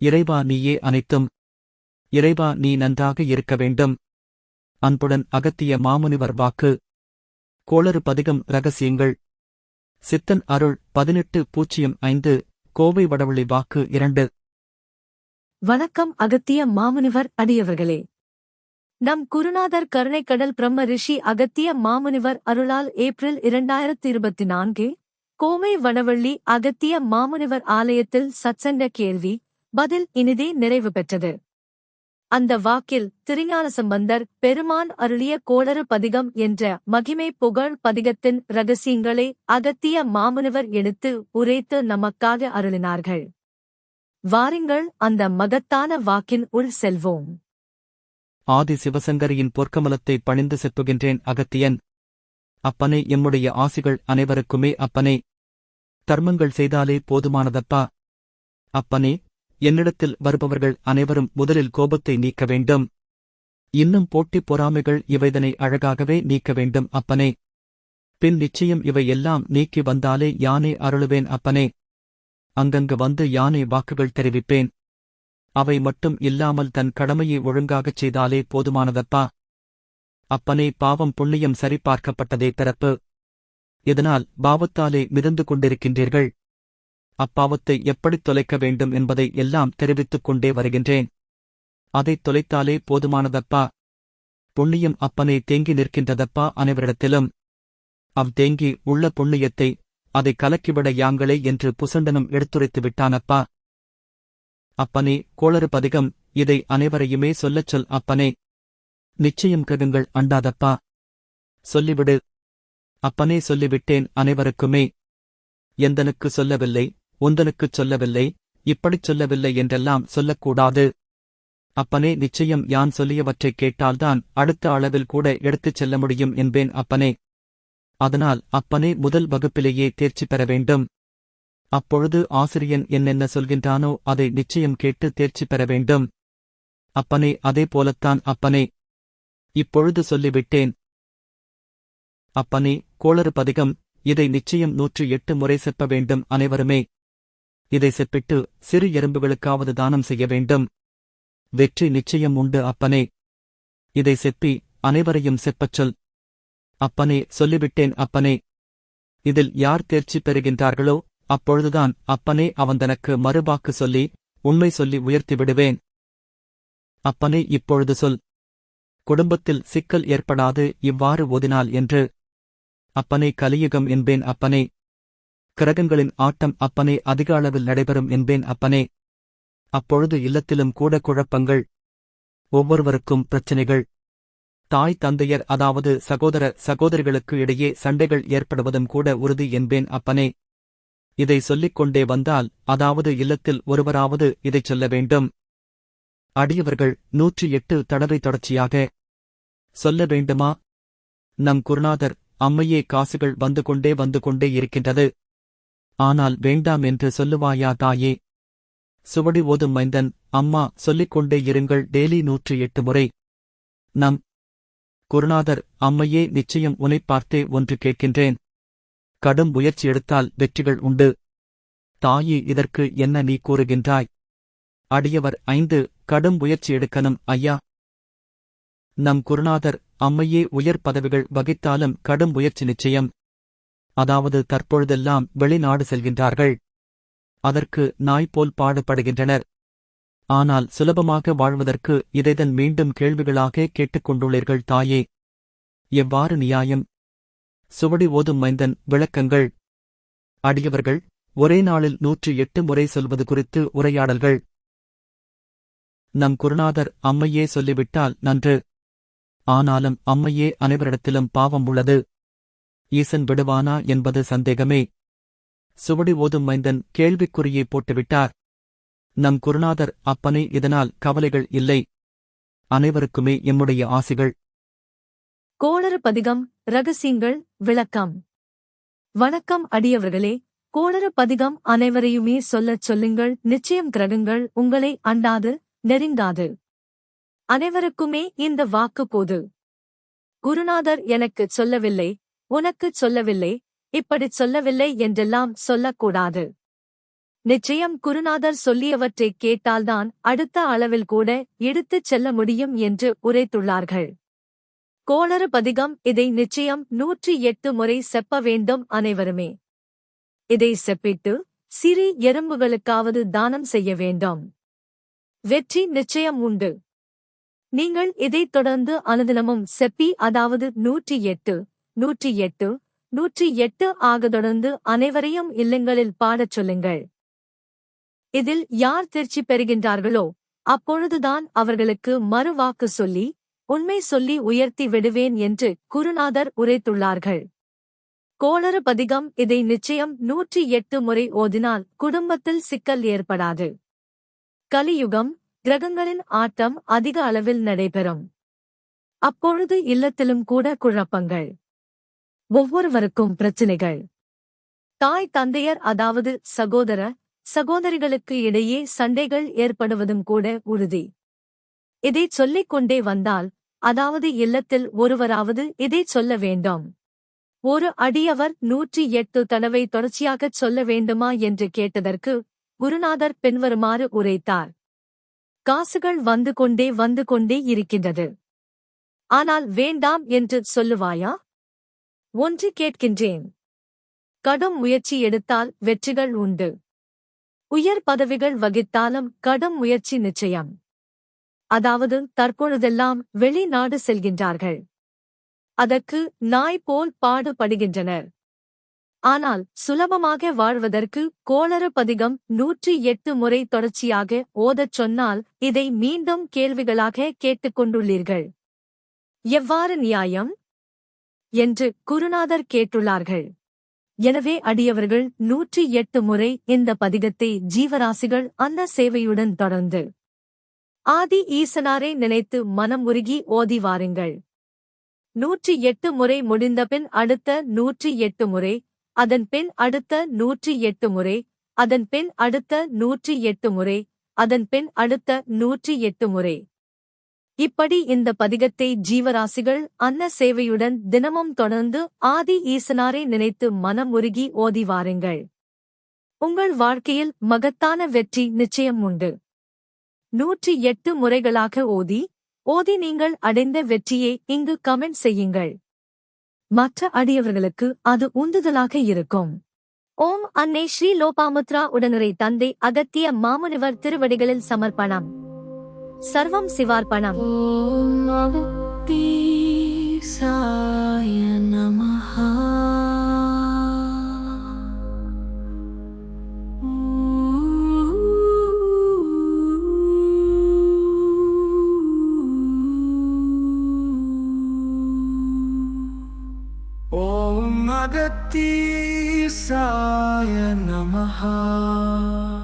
இறைவா நீயே அனைத்தும். இறைவா நீ நன்றாக இருக்க வேண்டும். அன்புடன் அகத்திய மாமுனிவர் வாக்கு. கோளறு பதிகம் ரகசியங்கள். சித்தன் அருள் பதினெட்டு பூஜ்ஜியம் ஐந்து கோவை வடவள்ளி வாக்கு இரண்டு. வணக்கம் அகத்திய மாமுனிவர் அடியவர்களே. நம் குருநாதர் கருணைக்கடல் பிரம்ம ரிஷி அகத்திய மாமுனிவர் அருளால் ஏப்ரல் இரண்டாயிரத்தி இருபத்தி நான்கு கோவை வனவள்ளி அகத்திய மாமுனிவர் ஆலயத்தில் சத்சங்க கேள்வி பதில் இனிதே நிறைவு பெற்றது. அந்த வாக்கில் திருஞான சம்பந்தர் பெருமான் அருளிய கோளறு பதிகம் என்ற மகிமை புகழ் பதிகத்தின் ரகசியங்களை அகத்திய மாமுனிவர் எடுத்து உரைத்து நமக்காக அருளினார்கள். வாருங்கள் அந்த மகத்தான வாக்கின் உள் செல்வோம். ஆதி சிவசங்கரியின் பொற்கமலத்தை பணிந்து செப்புகின்றேன் அகத்தியன். அப்பனே எம்முடைய ஆசிகள் அனைவருக்குமே அப்பனே. தர்மங்கள் செய்தாலே போதுமானதப்பா. அப்பனே என்னிடத்தில் வருபவர்கள் அனைவரும் முதலில் கோபத்தை நீக்க வேண்டும். இன்னும் போட்டிப் பொறாமைகள் இவைதனை அழகாகவே நீக்க வேண்டும் அப்பனே. பின் நிச்சயம் இவை எல்லாம் நீக்கி வந்தாலே யானே அருளுவேன் அப்பனே. அங்கங்கு வந்து யானை வாக்குகள் தெரிவிப்பேன். அவை மட்டும் இல்லாமல் தன் கடமையை ஒழுங்காகச் செய்தாலே போதுமானதப்பா? அப்பனே பாவம் புண்ணியம் சரிபார்க்கப்பட்டதே பிறப்பு. இதனால் பாவத்தாலே மிதந்து கொண்டிருக்கின்றீர்கள். அப்பாவத்தை எப்படித் தொலைக்க வேண்டும் என்பதை எல்லாம் தெரிவித்துக் கொண்டே வருகின்றேன். அதைத் தொலைத்தாலே போதுமானதப்பா? புண்ணியம் அப்பனே தேங்கி நிற்கின்றதப்பா அனைவரிடத்திலும்? அவ் தேங்கி உள்ள புண்ணியத்தை அதை கலக்கிவிட யாங்களே என்று புசண்டனும் எடுத்துரைத்து விட்டானப்பா? அப்பனே கோளறு பதிகம் இதை அனைவரையுமே சொல்லச் சொல் அப்பனே. நிச்சயம் ககுங்கள் அண்டாதப்பா? சொல்லிவிடு. அப்பனே சொல்லிவிட்டேன் அனைவருக்குமே. எந்தனுக்கு சொல்லவில்லை? உந்தனுக்குச் சொல்லவில்லை இப்படிச் சொல்லவில்லை என்றெல்லாம் சொல்லக்கூடாது. அப்பனே நிச்சயம் யான் சொல்லியவற்றைக் கேட்டால்தான் அடுத்த அளவில் கூட எடுத்துச் செல்ல முடியும் என்பேன் அப்பனே. அதனால் அப்பனே முதல் வகுப்பிலேயே தேர்ச்சி பெற வேண்டும். அப்பொழுது ஆசிரியன் என்னென்ன சொல்கின்றானோ அதை நிச்சயம் கேட்டு தேர்ச்சி பெற வேண்டும். அப்பனே அதே போலத்தான் அப்பனே. இப்பொழுது சொல்லிவிட்டேன். அப்பனே கோளறு பதிகம் இதை நிச்சயம் நூற்று எட்டு முறை செப்ப வேண்டும் அனைவருமே. இதை செப்பிட்டு சிறு எறும்புகளுக்காவது தானம் செய்ய வேண்டும். வெற்றி நிச்சயம் உண்டு அப்பனே. இதை செப்பி அனைவரையும் செப்பச் சொல். அப்பனே சொல்லிவிட்டேன் அப்பனே. இதில் யார் தேர்ச்சி பெறுகின்றார்களோ அப்பொழுதுதான் அப்பனே அவன் தனக்கு மறுபாக்கு சொல்லி உண்மை சொல்லி உயர்த்தி விடுவேன். அப்பனே இப்பொழுது சொல். குடும்பத்தில் சிக்கல் ஏற்படாது இவ்வாறு ஓதினால் என்று. அப்பனே கலியுகம் என்பேன் அப்பனே. கிரகங்களின் ஆட்டம் அப்பனே அதிக அளவில் நடைபெறும் என்பேன் அப்பனே. அப்பொழுது இல்லத்திலும் கூட குழப்பங்கள் ஒவ்வொருவருக்கும் பிரச்சினைகள். தாய் தந்தையர் அதாவது சகோதர சகோதரிகளுக்கு இடையே சண்டைகள் ஏற்படுவதும் கூட உறுதி என்பேன் அப்பனே. இதை சொல்லிக் கொண்டே வந்தால் அதாவது இல்லத்தில் ஒருவராவது இதைச் சொல்ல வேண்டும். அடியவர்கள் நூற்றி எட்டு தடவை தொடர்ச்சியாக சொல்ல வேண்டுமா? நம் குருநாதர் அம்மையே காசுகள் வந்து கொண்டே வந்து கொண்டே இருக்கின்றது. ஆனால் வேண்டாம் என்று சொல்லுவாயா தாயே? சுவடி ஓதும் மைந்தன் அம்மா சொல்லிக்கொண்டே இருங்கள் டெய்லி நூற்றி எட்டு முறை. நம் குருநாதர் அம்மையே நிச்சயம் உனைப் பார்த்தே ஒன்று கேட்கின்றேன். கடும் முயற்சி எடுத்தால் வெற்றிகள் உண்டு. தாயே இதற்கு என்ன நீ கூறுகின்றாய்? அடியவர் ஐந்து கடும் முயற்சி எடுக்கணும் ஐயா. நம் குருநாதர் அம்மையே உயர் பதவிகள் வகித்தாலும் கடும் முயற்சி நிச்சயம். அதாவது தற்பொழுதெல்லாம் வெளிநாடு செல்கின்றார்கள். அதற்கு நாய் போல் பாடுபடுகின்றனர். ஆனால் சுலபமாக வாழ்வதற்கு இதைதன் மீண்டும் கேள்விகளாக கேட்டுக்கொண்டுள்ளீர்கள் தாயே. எவ்வாறு நியாயம்? சுவடி ஓதும் மைந்தன் விளக்கங்கள். அடியவர்கள் ஒரே நாளில் நூற்றி எட்டு முறை சொல்வது குறித்து உரையாடல்கள். நம் குருநாதர் அம்மையே சொல்லிவிட்டால் நன்று. ஆனாலும் அம்மையே அனைவரிடத்திலும் பாவம் உள்ளது. ஈசன் விடுவானா என்பது சந்தேகமே. சுவடி ஓதும் மைந்தன் கேள்விக்குறியை போட்டுவிட்டார். நம் குருநாதர் அப்பனே இதனால் கவலைகள் இல்லை. அனைவருக்குமே எம்முடைய ஆசிகள். கோளறு பதிகம் ரகசியங்கள் விளக்கம். வணக்கம் அடியவர்களே கோளறு பதிகம் அனைவரையுமே சொல்லச் சொல்லுங்கள் நிச்சயம் கிரகங்கள் உங்களை அண்டாது நெருங்காது. அனைவருக்குமே இந்த வாக்கு போது. குருநாதர் எனக்குச் சொல்லவில்லை உனக்குச் சொல்லவில்லை இப்படிச் சொல்லவில்லை என்றெல்லாம் சொல்லக்கூடாது. நிச்சயம் குருநாதர் சொல்லியவற்றைக் கேட்டால்தான் அடுத்த அளவில் கூட எடுத்துச் செல்ல முடியும் என்று உரைத்துள்ளார்கள். கோளறு பதிகம் இதை நிச்சயம் நூற்றி எட்டு முறை செப்ப வேண்டும் அனைவருமே. இதை செப்பிட்டு சிறி எறும்புகளுக்காவது தானம் செய்ய வேண்டும். வெற்றி நிச்சயம் உண்டு. நீங்கள் இதைத் தொடர்ந்து அனுதினமும் செப்பி அதாவது நூற்றி எட்டு நூற்றி எட்டு நூற்றி எட்டு ஆக தொடர்ந்து அனைவரையும் இல்லங்களில் பாடச் சொல்லுங்கள். இதில் யார் தேர்ச்சி பெறுகின்றார்களோ அப்பொழுதுதான் அவர்களுக்கு மறுவாக்கு சொல்லி உண்மை சொல்லி உயர்த்தி விடுவேன் என்று குருநாதர் உரைத்துள்ளார்கள். கோளறு பதிகம் இதை நிச்சயம் நூற்றி எட்டு முறை ஓதினால் குடும்பத்தில் சிக்கல் ஏற்படாது. கலியுகம் கிரகங்களின் ஆட்டம் அதிக அளவில் நடைபெறும். அப்பொழுது இல்லத்திலும் கூட குழப்பங்கள். ஒவ்வொருவருக்கும் பிரச்சினைகள். தாய் தந்தையர் அதாவது சகோதர சகோதரிகளுக்கு இடையே சண்டைகள் ஏற்படுவதும் கூட உறுதி. இதைச் சொல்லிக் கொண்டே வந்தால் அதாவது இல்லத்தில் ஒருவராவது இதைச் சொல்ல வேண்டும். ஒரு அடியவர் நூற்றி எட்டு தடவை தொடர்ச்சியாகச் சொல்ல வேண்டுமா என்று கேட்டதற்கு குருநாதர் பின்வருமாறு உரைத்தார். காசுகள் வந்து கொண்டே வந்து கொண்டே இருக்கின்றது. ஆனால் வேண்டாம் என்று சொல்லுவாயா? ஒன்று கேட்கின்றேன். கடும் முயற்சி எடுத்தால் வெற்றிகள் உண்டு. உயர் பதவிகள் வகித்தாலும் கடும் முயற்சி நிச்சயம். அதாவது தற்பொழுதெல்லாம் வெளிநாடு செல்கின்றார்கள். அதற்கு நாய் போல் பாடுபடுகின்றனர். ஆனால் சுலபமாக வாழ்வதற்கு கோளறு பதிகம் நூற்றி எட்டு முறை தொடர்ச்சியாக ஓதச் சொன்னால் இதை மீண்டும் கேள்விகளாக கேட்டுக்கொண்டுள்ளீர்கள் எவ்வாறு நியாயம்? என்று குருநாதர் கேட்டுள்ளார்கள். எனவே அடியவர்கள் நூற்றி எட்டு முறை இந்த பதிகத்தை ஜீவராசிகள் அந்த சேவையுடன் தொடர்ந்து ஆதி ஈசனாரை நினைத்து மனம் உருகி ஓதி வாருங்கள். நூற்றி எட்டு முறை முடிந்தபின் அடுத்த நூற்றி எட்டு முறை அதன் பின் அடுத்த நூற்றி எட்டு முறை அதன் பின் அடுத்த நூற்றி எட்டு முறை அதன் பின் அடுத்த நூற்றி எட்டு முறை. இப்படி இந்த பதிகத்தை ஜீவராசிகள் அன்ன சேவையுடன் தினமும் தொடர்ந்து ஆதி ஈசனாரை நினைத்து மனம் உருகி ஓதி வாருங்கள். உங்கள் வாழ்க்கையில் மகத்தான வெற்றி நிச்சயம் உண்டு. நூற்றி எட்டு முறைகளாக ஓதி ஓதி நீங்கள் அடைந்த வெற்றியை இங்கு கமெண்ட் செய்யுங்கள். மற்ற அடியவர்களுக்கு அது உந்துதலாக இருக்கும். ஓம் அன்னை ஸ்ரீ லோபாமுத்ரா உடனுரை தந்தை அகத்திய மாமுனிவர் திருவடிகளில் சமர்ப்பணம். சர்வம் சிவார்ப்பணம். ஓம் அகத்தீசாய நமஹா.